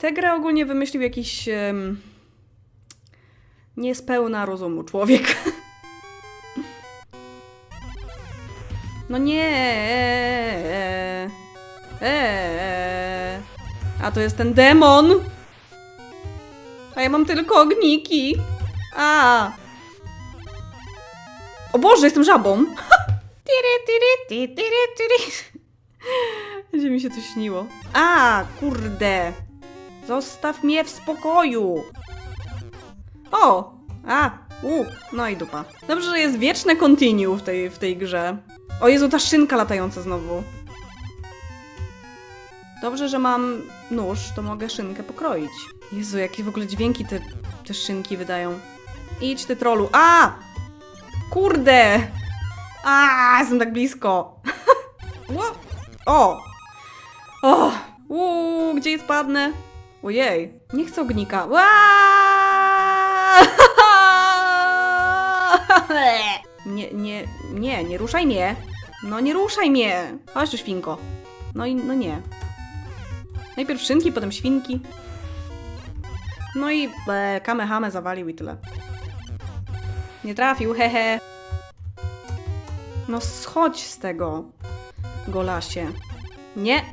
Tę grę ogólnie wymyślił jakiś em, niespełna rozumu człowiek. No nie. e, e, e. A to jest ten demon. A ja mam tylko ogniki. A. O Boże, jestem żabą. Będzie mi się to śniło. A, kurde. Zostaw mnie w spokoju. O! A! U! No i dupa. Dobrze, że jest wieczne continue w tej, w tej grze. O Jezu, ta szynka latająca znowu. Dobrze, że mam nóż, to mogę szynkę pokroić. Jezu, jakie w ogóle dźwięki te, te szynki wydają. Idź ty trolu. A! Kurde! A, jestem tak blisko. O! O! Uuu, gdzie spadnę? Ojej, nie chcę ognika. Nie, nie, nie, nie ruszaj mnie. No nie ruszaj mnie. Chodź tu, świnko. No i, no nie. Najpierw szynki, potem świnki. No i e, kamehame zawalił i tyle. Nie trafił, hehe. No schodź z tego, golasie. Nie,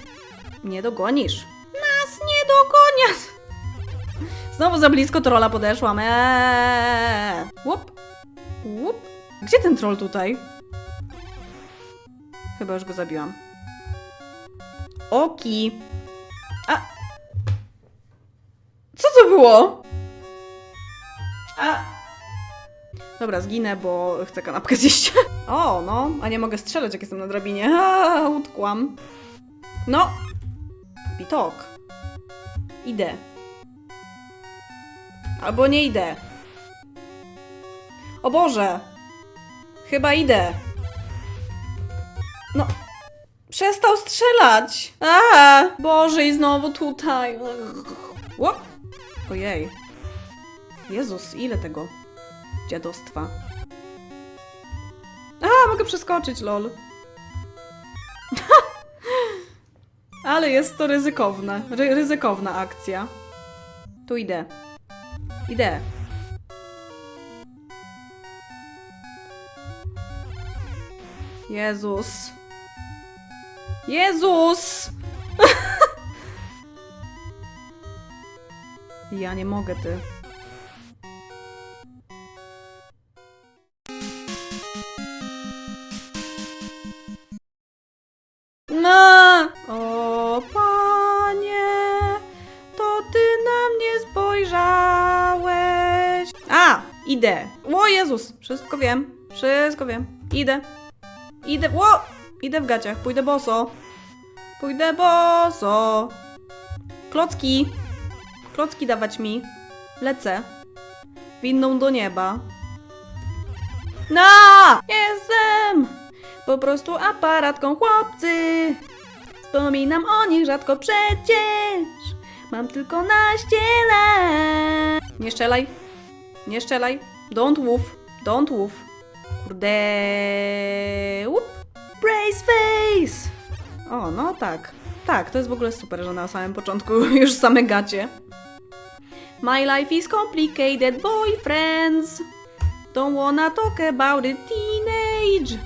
nie dogonisz. Dogoniasz. Znowu za blisko trolla podeszłam. Eee. Łup. Łup. Gdzie ten troll tutaj? Chyba już go zabiłam. Oki. A. Co to było? A. Dobra, zginę, bo chcę kanapkę zjeść. O, no, a nie mogę strzelać, jak jestem na drabinie. A, utkłam. No. Pitok. Idę. Albo nie idę. O Boże! Chyba idę. No. Przestał strzelać! A, Boże, i znowu tutaj. Ło! Ojej. Jezus, ile tego dziadostwa. A, mogę przeskoczyć, lol. Ale jest to ryzykowne. Ry ryzykowna akcja. Tu idę. Idę. Jezus. Jezus! ja nie mogę, ty. Idę. O Jezus, wszystko wiem, wszystko wiem. Idę. Idę, ło! Idę w gaciach, pójdę boso. Pójdę boso. Klocki. Klocki dawać mi. Lecę. Winną do nieba. No! Jestem! Po prostu aparatką chłopcy. Wspominam o nich rzadko przecież. Mam tylko naście lat. Nie strzelaj. Nie strzelaj. Don't woof. Don't woof. Kurde. Łup. Brace face. O, no tak. Tak, to jest w ogóle super, że na samym początku już same gacie. My life is complicated, boyfriends. Don't wanna talk about it, teenage.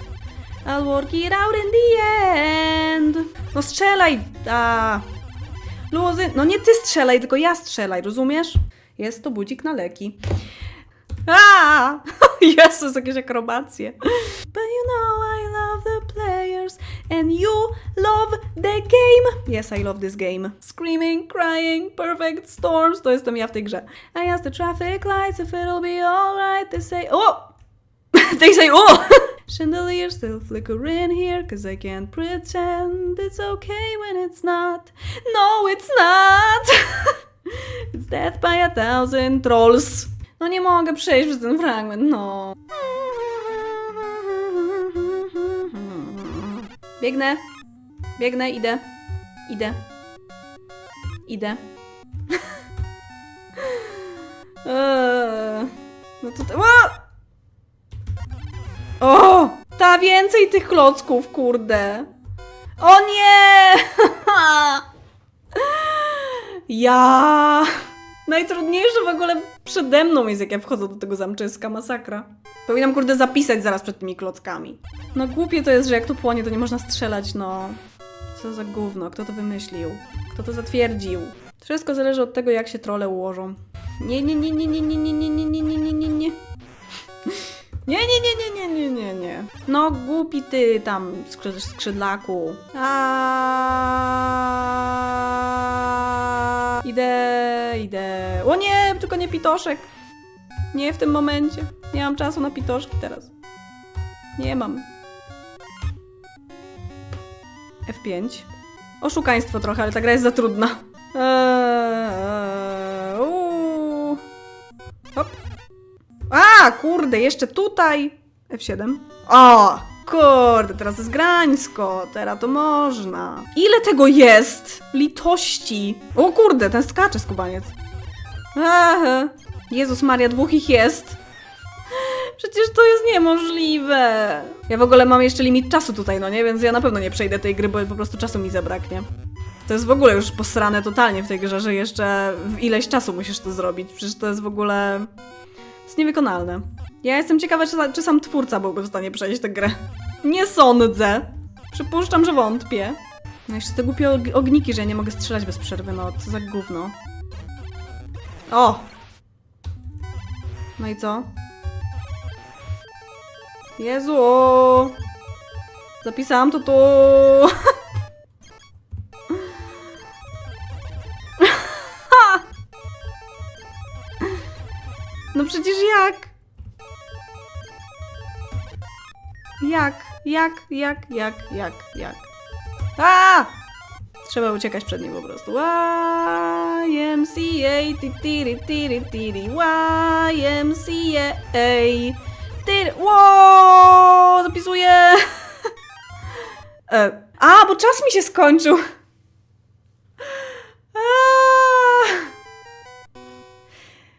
I'll work it out in the end. No strzelaj! A. Luzy, no nie ty strzelaj, tylko ja strzelaj, rozumiesz? Jest to budzik na leki. A! Jezus, jakieś akrobacje. But you know I love the players and you love the game. Yes, I love this game. Screaming, crying, perfect storms. To jestem ja w tej grze. I ask the traffic lights if it'll be alright. They say, oh! they say, oh! Chandelier still flickering here cause I can't pretend it's okay when it's not. No, it's not! it's death by a thousand trolls. No nie mogę przejść przez ten fragment, no. Biegnę. Biegnę, idę. Idę. Idę. Eee, no to... O! Ta więcej tych klocków, kurde. O nie! Ja! Najtrudniejsze w ogóle przede mną jest, jak ja wchodzę do tego zamczyska, masakra. Powinnam, kurde, zapisać zaraz przed tymi klockami. No głupie to jest, że jak tu płonie, to nie można strzelać, no. Co za gówno, kto to wymyślił? Kto to zatwierdził? Wszystko zależy od tego, jak się trole ułożą. Nie, nie, nie, nie, nie, nie, nie, nie, nie, nie, nie, nie, nie, nie. Nie, nie, nie, nie, nie, nie, nie, nie. No głupi ty tam, skrzyd skrzydlaku. A. Idę, idę. O nie, tylko nie pitoszek. Nie w tym momencie. Nie mam czasu na pitoszki teraz. Nie mam. F5. Oszukaństwo trochę, ale ta gra jest za trudna. Eee. Hop. A, kurde, jeszcze tutaj. F7. O, kurde, teraz jest grańsko. Teraz to można. Ile tego jest? Litości. O kurde, ten skacze skubaniec. Aha. Jezus Maria, dwóch ich jest. Przecież to jest niemożliwe. Ja w ogóle mam jeszcze limit czasu tutaj, no nie? Więc ja na pewno nie przejdę tej gry, bo po prostu czasu mi zabraknie. To jest w ogóle już posrane totalnie w tej grze, że jeszcze w ileś czasu musisz to zrobić. Przecież to jest w ogóle... To jest niewykonalne. Ja jestem ciekawa, czy, czy sam twórca byłby w stanie przejść tę grę. Nie sądzę. Przypuszczam, że wątpię. No jeszcze te głupie og- ogniki, że ja nie mogę strzelać bez przerwy, no co za gówno. O! No i co? Jezu! Zapisałam to tu! No przecież jak? Jak? Jak? Jak? Jak? Jak? Jak? A! Trzeba uciekać przed nim po prostu. YMCA, ti tiri tiri tiri, YMCA. Tiri, wow, zapisuję. E, A, bo czas mi się skończył.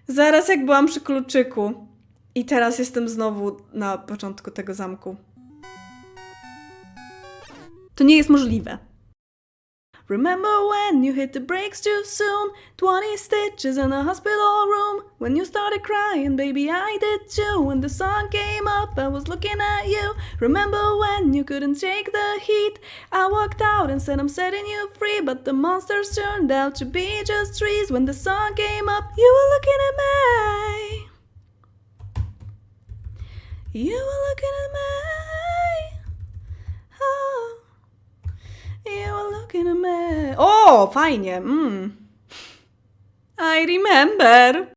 Zaraz jak byłam przy kluczyku. I teraz jestem znowu na początku tego zamku. To nie jest możliwe. Remember when you hit the brakes too soon? 20 stitches in a hospital room. When you started crying, baby, I did too. When the sun came up, I was looking at you. Remember when you couldn't take the heat? I walked out and said, I'm setting you free. But the monsters turned out to be just trees. When the sun came up, you were looking at me. You were looking at me. in a man. O, fajnie. Mm. I remember.